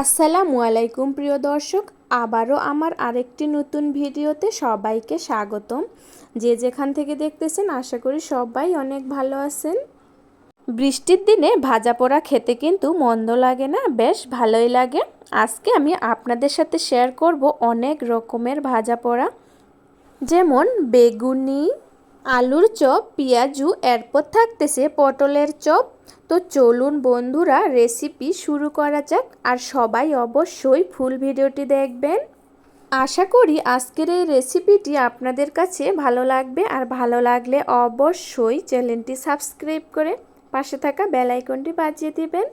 আসসালামু আলাইকুম, প্রিয় দর্শক। আবারও আমার আরেকটি নতুন ভিডিওতে সবাইকে স্বাগতম। যে যেখান থেকে দেখতেছেন, আশা করি সবাই অনেক ভালো আছেন। বৃষ্টির দিনে ভাজা পোড়া খেতে কিন্তু মন্দ লাগে না, বেশ ভালোই লাগে। আজকে আমি আপনাদের সাথে শেয়ার করব অনেক রকমের ভাজা পোড়া। যেমন বেগুনি আলুর চপ, পেঁয়াজু এরপর থাকতেছে পটলের চপ। তো চলুন বন্ধুরা রেসিপি শুরু করা যাক আর সবাই অবশ্যই ফুল ভিডিওটি দেখবেন। আশা করি আজকের এই রেসিপিটি আপনাদের কাছে ভালো লাগবে আর ভালো লাগলে অবশ্যই চ্যানেলটি সাবস্ক্রাইব করে পাশে থাকা বেল আইকনটি বাজিয়ে দিবেন।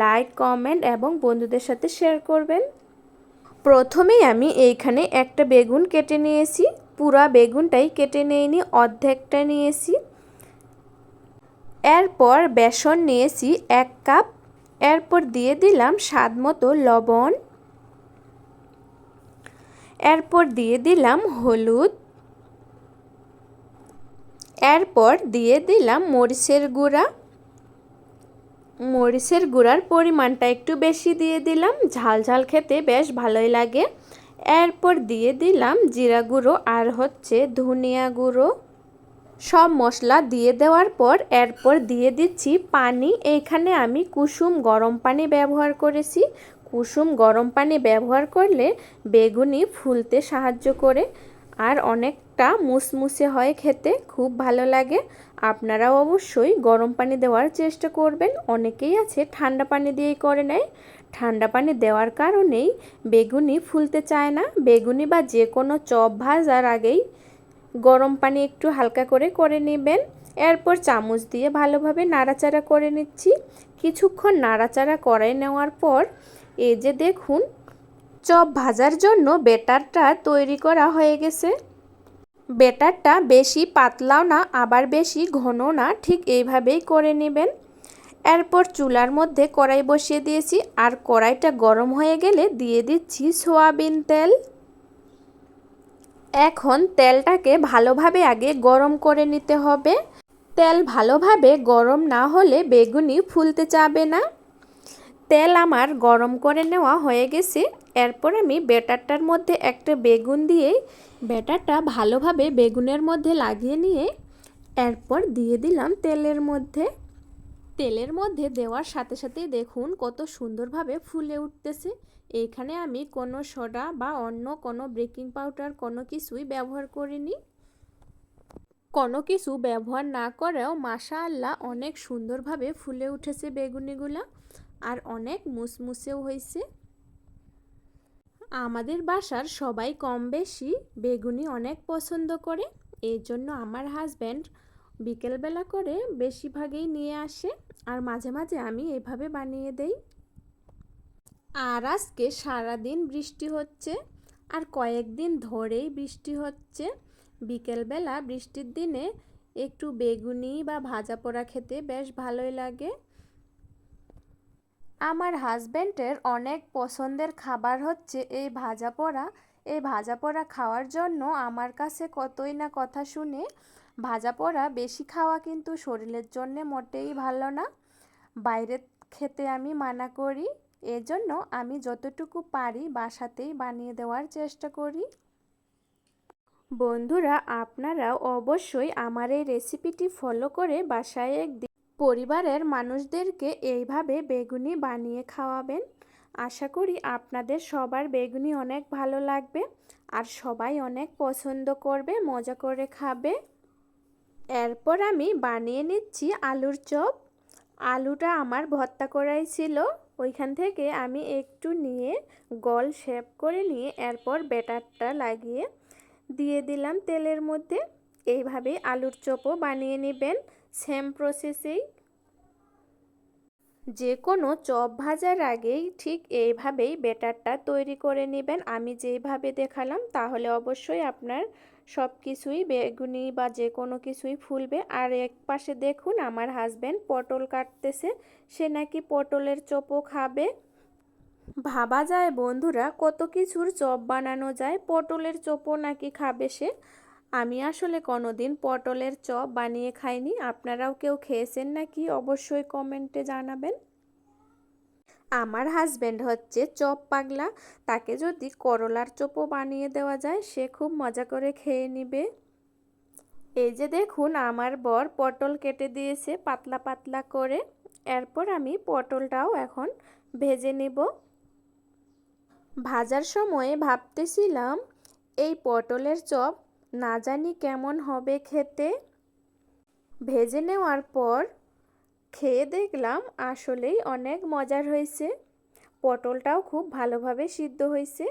লাইক কমেন্ট এবং বন্ধুদের সাথে শেয়ার করবেন। প্রথমেই আমি এইখানে একটা বেগুন কেটে নিয়েছি, পুরা বেগুনটাই কেটে নিইনি, অর্ধেকটা নিয়েছি। এরপর বেসন নিয়েছি এক কাপ, এরপর দিয়ে দিলাম স্বাদ মতো লবণ। এরপর দিয়ে দিলাম হলুদ। এরপর দিয়ে দিলাম মরিচের গুঁড়া। মরিচের গুঁড়ার পরিমাণটা একটু বেশি দিয়ে দিলাম। ঝাল ঝাল খেতে বেশ ভালোই লাগে। এরপর দিয়ে দিলাম জিরা গুঁড়ো আর হচ্ছে ধনিয়া গুঁড়ো। সব মশলা দিয়ে দেওয়ার পর এরপর দিয়ে দিচ্ছি পানি। এইখানে আমি কুসুম গরম পানি ব্যবহার করেছি। কুসুম গরম পানি ব্যবহার করলে বেগুনি ফুলতে সাহায্য করে। আর অনেকটা মুসমুসে হয় খেতে, খুব ভালো লাগে। আপনারাও অবশ্যই গরম পানি দেওয়ার চেষ্টা করবেন। অনেকেই আছে ঠান্ডা পানি দিয়েই করে নেয়। ঠান্ডা পানি দেওয়ার কারণেই বেগুনি ফুলতে চায় না। বেগুনি বা যে কোনো চপ ভাজার আগেই গরম পানি একটু হালকা করে করে নেবেন। এরপর চামচ দিয়ে ভালোভাবে নাড়াচাড়া করে নিচ্ছি। কিছুক্ষণ নাড়াচাড়া করে নেওয়ার পর এই যে দেখুন চপ ভাজার জন্য বেটারটা তৈরি করা হয়ে গেছে। বেটারটা বেশি পাতলাও না, আবার বেশি ঘন না, ঠিক এইভাবেই করে নেবেন। এরপর চুলার মধ্যে কড়াই বসিয়ে দিয়েছি, আর কড়াইটা গরম হয়ে গেলে দিয়ে দিচ্ছি সোয়াবিন তেল। এখন তেলটাকে ভালোভাবে আগে গরম করে নিতে হবে। তেল ভালোভাবে গরম না হলে বেগুনি ফুলতে চাবে না। তেল আমার গরম করে নেওয়া হয়ে গেছে। এরপর আমি ব্যাটারটার মধ্যে একটা বেগুন দিয়ে ব্যাটারটা ভালোভাবে বেগুনের মধ্যে লাগিয়ে নিয়ে এরপর দিয়ে দিলাম তেলের মধ্যে। তেলের মধ্যে দেওয়ার সাথে সাথেই দেখুন কত সুন্দরভাবে ফুলে উঠতেছে। এইখানে আমি কোনো সোডা বা অন্য কোনো বেকিং পাউডার কোনো কিছুই ব্যবহার করিনি। কোনো কিছু ব্যবহার না করেও মাশা আল্লাহ অনেক সুন্দরভাবে ফুলে উঠেছে বেগুনিগুলা। আর অনেক মুসমুসেও হয়েছে। আমাদের বাসার সবাই কম বেশি বেগুনি অনেক পছন্দ করে। এই জন্য আমার হাজব্যান্ড বিকেলবেলা করে বেশিরভাগই নিয়ে আসে আর মাঝে মাঝে আমি এভাবে বানিয়ে দেই। আর আজকে সারাদিন বৃষ্টি হচ্ছে আর কয়েকদিন ধরেই বৃষ্টি হচ্ছে। বিকেলবেলা বৃষ্টির দিনে একটু বেগুনি বা ভাজা পোড়া খেতে বেশ ভালোই লাগে। আমার হাজব্যান্ডের অনেক পছন্দের খাবার হচ্ছে এই ভাজা পোড়া। এই ভাজা পোড়া খাওয়ার জন্য আমার কাছে কতই না কথা শুনে ভাজা পোড়া বেশি খাওয়া কিন্তু শরীরের জন্য মোটেই ভালো না। বাইরে খেতে আমি মানা করি, এজন্য আমি যতটুকু পারি বাসাতেই বানিয়ে দেওয়ার চেষ্টা করি। বন্ধুরা আপনারা অবশ্যই আমার এই রেসিপিটি ফলো করে বাসায় একদিন পরিবারের মানুষদেরকে এইভাবে বেগুনি বানিয়ে খাওয়াবেন। আশা করি আপনাদের সবার বেগুনি অনেক ভালো লাগবে আর সবাই অনেক পছন্দ করবে, মজা করে খাবে। এরপর আমি বানিয়ে নিচ্ছি আলুর চপ। আলুটা আমার ভর্তা করাই ছিল। ওইখান থেকে আমি একটু নিয়ে গল শেপ করে নিয়ে এরপর ব্যাটারটা লাগিয়ে দিয়ে দিলাম তেলের মধ্যে। এইভাবে আলুর চপও বানিয়ে নেবেন। সেম প্রসেসেই? যে কোনো চপ ভাজার আগেই ঠিক এইভাবেই বেটারটা তৈরি করে নেবেন। আমি যেইভাবে দেখালাম, তাহলে অবশ্যই আপনার সব কিছুই বেগুনি বা যে কোনো কিছুই ফুলবে। আর এক পাশে দেখুন, আমার হাজব্যান্ড পটল কাটতেছে। সে নাকি পটলের চপও খাবে। ভাবা যায় বন্ধুরা, কত কিছুর চপ বানানো যায়, পটলের চপও নাকি খাবে সে। আমি আসলে কোনোদিন পটলের চপ বানিয়ে খাইনি। আপনারাও কেউ খেয়েছেন নাকি অবশ্যই কমেন্টে জানাবেন। আমার হাজব্যান্ড হচ্ছে চপ পাগলা। তাকে যদি করলার চপও বানিয়ে দেওয়া যায়, সে খুব মজা করে খেয়ে নিবে। এই যে দেখুন, আমার বর পটল কেটে দিয়েছে পাতলা পাতলা করে। এরপর আমি পটলটাও এখন ভেজে নেব। ভাজার সময়ে ভাবতেছিলাম, এই পটলের চপ না জানি কেমন হবে খেতে। ভেজে নেওয়ার পর খেয়ে দেখলাম আসলেই অনেক মজার হয়েছে। পটলটাও খুব ভালোভাবে সিদ্ধ হয়েছে।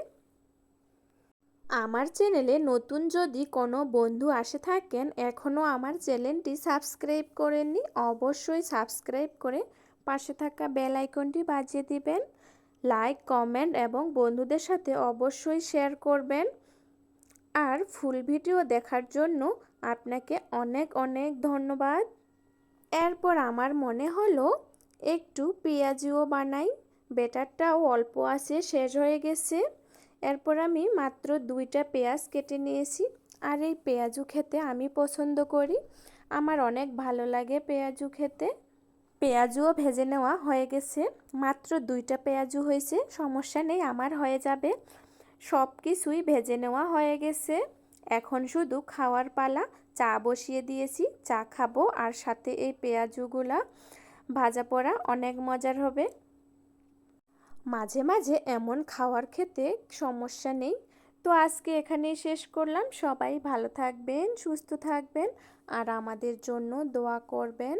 আমার চ্যানেলে নতুন যদি কোনো বন্ধু আসে থাকেন এখনও আমার চ্যানেলটি সাবস্ক্রাইব করেননি, অবশ্যই সাবস্ক্রাইব করে পাশে থাকা বেল আইকনটি বাজিয়ে দিবেন। লাইক, কমেন্ট এবং বন্ধুদের সাথে অবশ্যই শেয়ার করবেন। আর ফুল ভিডিও দেখার জন্য আপনাকে অনেক অনেক ধন্যবাদ। এরপর আমার মনে হলো, একটু পেঁয়াজিও বানাই। বেটারটাও অল্প আছে, শেষ হয়ে গেছে। এরপর আমি মাত্র দুইটা পেঁয়াজ কেটে নিয়েছি আর এই পেঁয়াজু খেতে আমি পছন্দ করি। আমার অনেক ভালো লাগে পেঁয়াজু খেতে। পেঁয়াজুও ভেজে নেওয়া হয়ে গেছে। মাত্র দুইটা পেঁয়াজু হয়েছে, সমস্যা নেই, আমার হয়ে যাবে। সব কিছুই ভেজে নেওয়া হয়ে গেছে। এখন শুধু খাওয়ার পালা, চা বসিয়ে দিয়েছি, চা খাব আর সাথে এই পেঁয়াজুগুলা। ভাজা পড়া অনেক মজার হবে। মাঝে মাঝে এমন খাওয়ার খেতে সমস্যা নেই। তো আজকে এখানেই শেষ করলাম। সবাই ভালো থাকবেন, সুস্থ থাকবেন আর আমাদের জন্য দোয়া করবেন।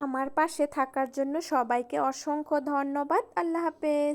আমার পাশে থাকার জন্য সবাইকে অসংখ্য ধন্যবাদ। আল্লাহ হাফেজ।